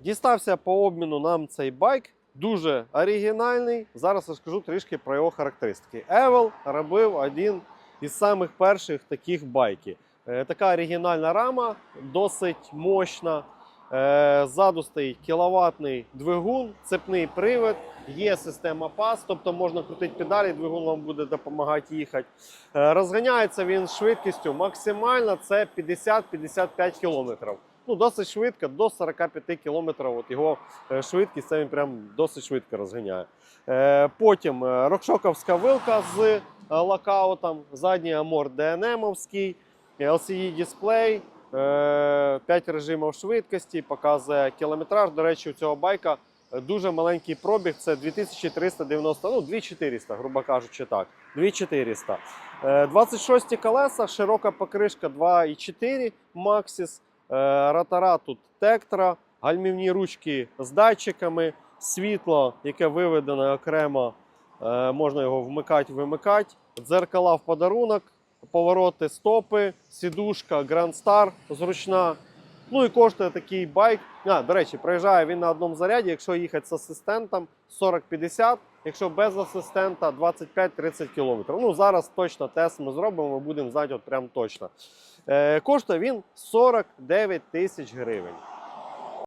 Дістався по обміну нам цей байк. Дуже оригінальний. Зараз розкажу трішки про його характеристики. Евел робив один із самих перших таких байків. Е, Така оригінальна рама, досить мощна. Е, Ззаду стоїть кіловатний двигун, цепний привід, є система PAS, тобто можна крутити педалі, двигун вам буде допомагати їхати. Е, Розганяється він швидкістю максимально це 50-55 км. Ну, досить швидко, до 45 км. От його е, швидкість, це він прям досить швидко розганяє. Е, Потім е, рокшоковська вилка з локаутом, задній амор ДНМовський, LCD дисплей, 5 режимів швидкості, показує кілометраж. До речі, у цього байка дуже маленький пробіг, це 2390, ну 2400, грубо кажучи так. 2400. Е, 26 колеса, широка покришка 2,4 Maxis, е, ротора тут Tektра, гальмівні ручки з датчиками, світло, яке виведене окремо, е, можна його вмикати, вимикати, дзеркала в подарунок, повороти стопи, сідушка Grand Star зручна. Ну і коштує такий байк. А, до речі, проїжджає він на одному заряді, якщо їхати з асистентом 40-50, якщо без асистента 25-30 км. Ну зараз точно тест ми зробимо, ми будемо знати от прям точно. Е, коштує він 49 тисяч гривень.